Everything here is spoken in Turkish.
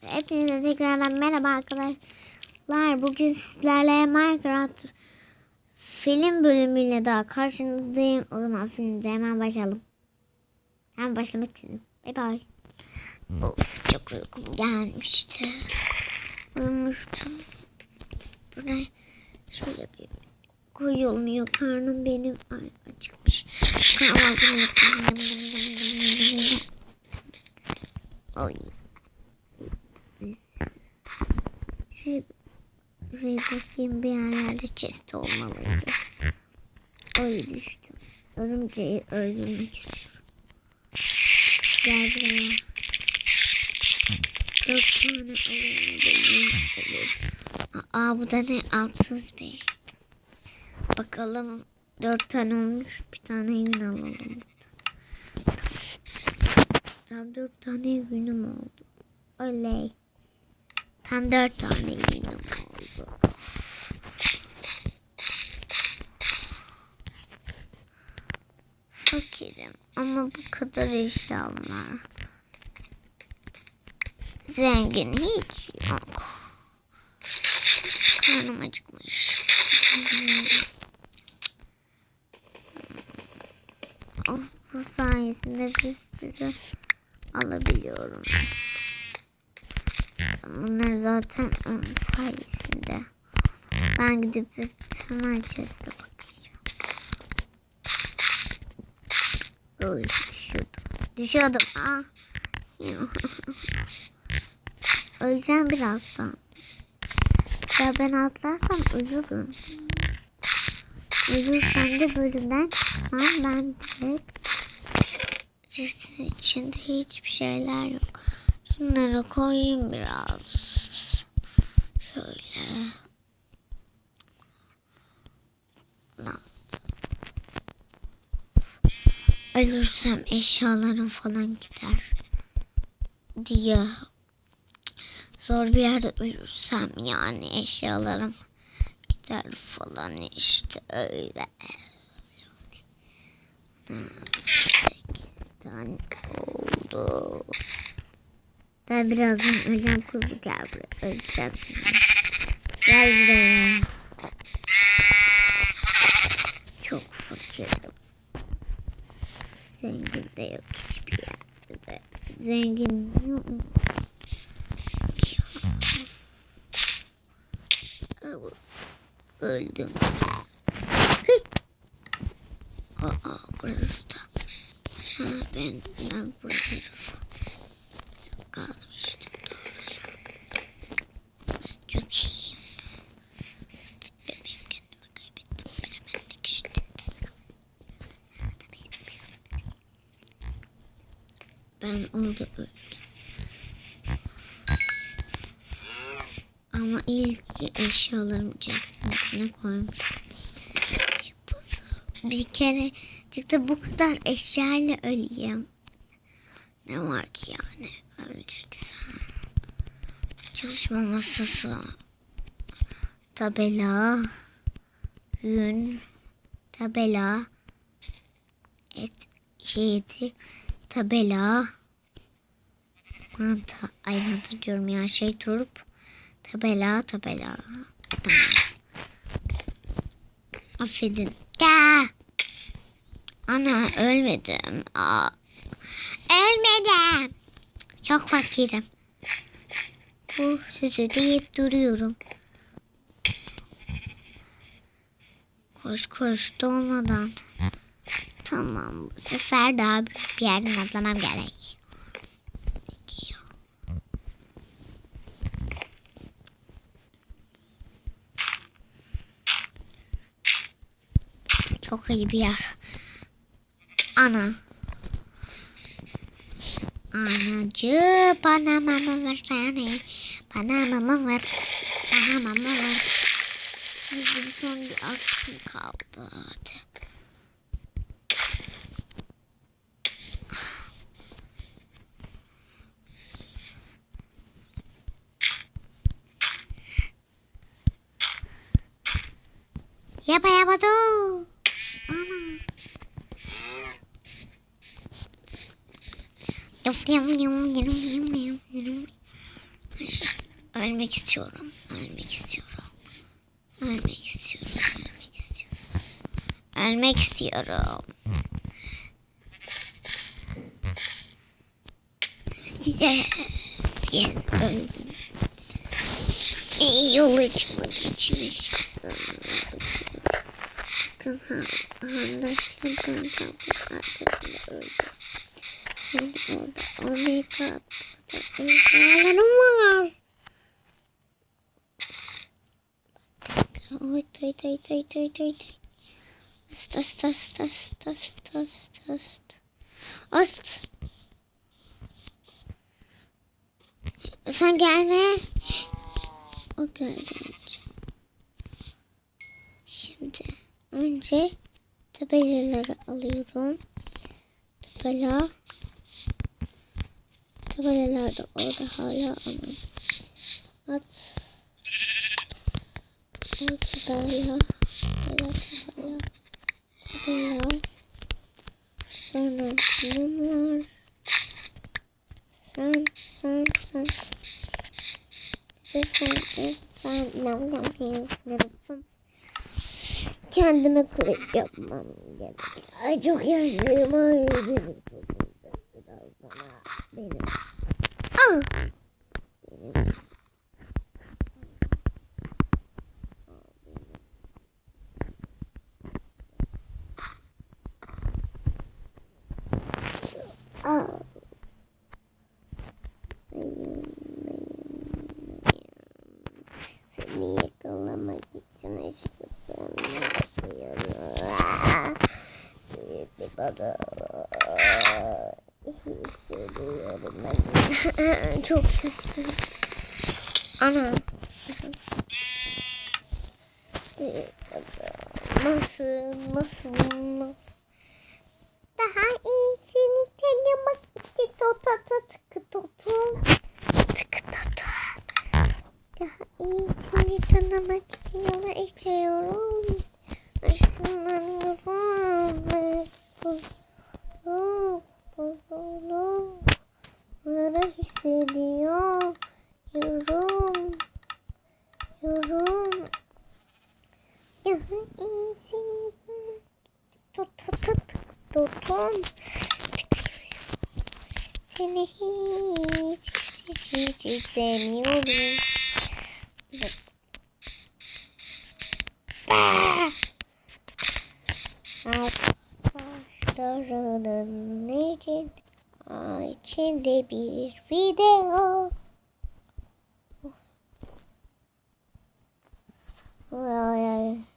Hepinize tekrardan merhaba arkadaşlar. Bugün sizlerle Minecraft film bölümüyle daha karşınızdayım. O zaman filmimize hemen başlayalım. Hemen başlamak istedim. Bay bay. Of çok uykum gelmişti. Uyumuştum. Buraya şöyle bir koyulmuyor. Karnım benim ay, acıkmış. Kahvaltımı yapayım. Ay. Şuraya, şuraya bakayım bir yerlerde chest olmalıydı. Ay düştüm. Örümceği öldürmek istiyorum. Gel. Dört tane alayım da. Aa bu da ne? 605. Bakalım. Dört tane olmuş. Bir tane yün alalım. Tam dört tane yünüm oldu. Oley. Tam dört tane yünüm oldu. Fakirim ama bu kadar eşyam var. Zengin hiç yok. Karnım acıkmış. Of, bu sayesinde bir sürü alabiliyorum. Bunlar zaten onun sayesinde. Ben gidip hemen chest'e bakacağım. Oy düşüyordum. Düşüyordum. Ah. Öleceğim birazdan. Ya ben atlarsam ölürüm. Ölürsem de bölümden çıkmam. Ben direkt chest'in içinde hiçbir şeyler yok. Şunları koyayım biraz. Ölürsem eşyalarım falan gider diye zor bir yerde ölürsem yani eşyalarım gider falan işte öyle. tane oldu. Ben birazdan öleceğim kuzu gel. Öleceğim. Gel buraya. Çok fakirim. Zengin de yok hiçbir yerde. Zengin yok. Öldüm. Aa, burası da. Ha, ben, ben burada Ben orada öldüm. Ama ilk eşyalarımı cebin içine koymuşum. Bir kere çıktı bu kadar eşyayla öleyim. Ne var ki yani öleceksin. Çalışma masası. Tabela. Yün. Tabela. Et şeydi. Tabela. Manta. Ay manta diyorum ya şey turp. Tabela tabela. Affedin. Ya. Ana ölmedim. Aa. Ölmedim. Çok fakirim. Bu sözü deyip duruyorum. Koş koş dolmadan. Tamam bu sefer daha büyük bir yerden atlamam gerek. Çok iyi bir yer. Ana. Anacı bana mama versene. Bana mama ver. Bana mama ver. Bizim son bir aklım kaldı. Hadi. Yapa yapa du. Ölmek istiyorum. Ölmek istiyorum. Ölmek istiyorum. Ölmek istiyorum. Ölmek istiyorum. Yes. Yes. Öldüm. İyi yola çıkmak için ışık. Bakın ha. Anlaşıldan tam Şimdi orada omega ejderhalarım var. Oy tay tay tay tay tay tay. Tas tas tas tas tas tas. Ast. Sen gelme. O geldi önce. Şimdi önce tabelaları alıyorum. Tabela. Tabelalar da orada hala ama. At. O tabela. Tabela tabela. Tabela. Sonra mumlar. Sen sen sen. Sen sen nam nam nam. Kendime kılıç yapmam gerek. Ay çok yaşlıyım. Ay benim biraz bana. Benim. Seni yakalamak için aşkım yapıyorum. Büyük bir baba. Hissediyorum ben. Çok şaşkınım. Ana. Nasıl, nasıl, nasıl? Daha iyisini tanımak için totata tıkı totum. Tıkı totum. Daha iyisini tanımak için yola işliyorum. iyisin. Tut tut tut. Tutun. Seni hiç hiç hiç istemiyorum. Arkadaşlarının için içinde bir video. Well, yeah.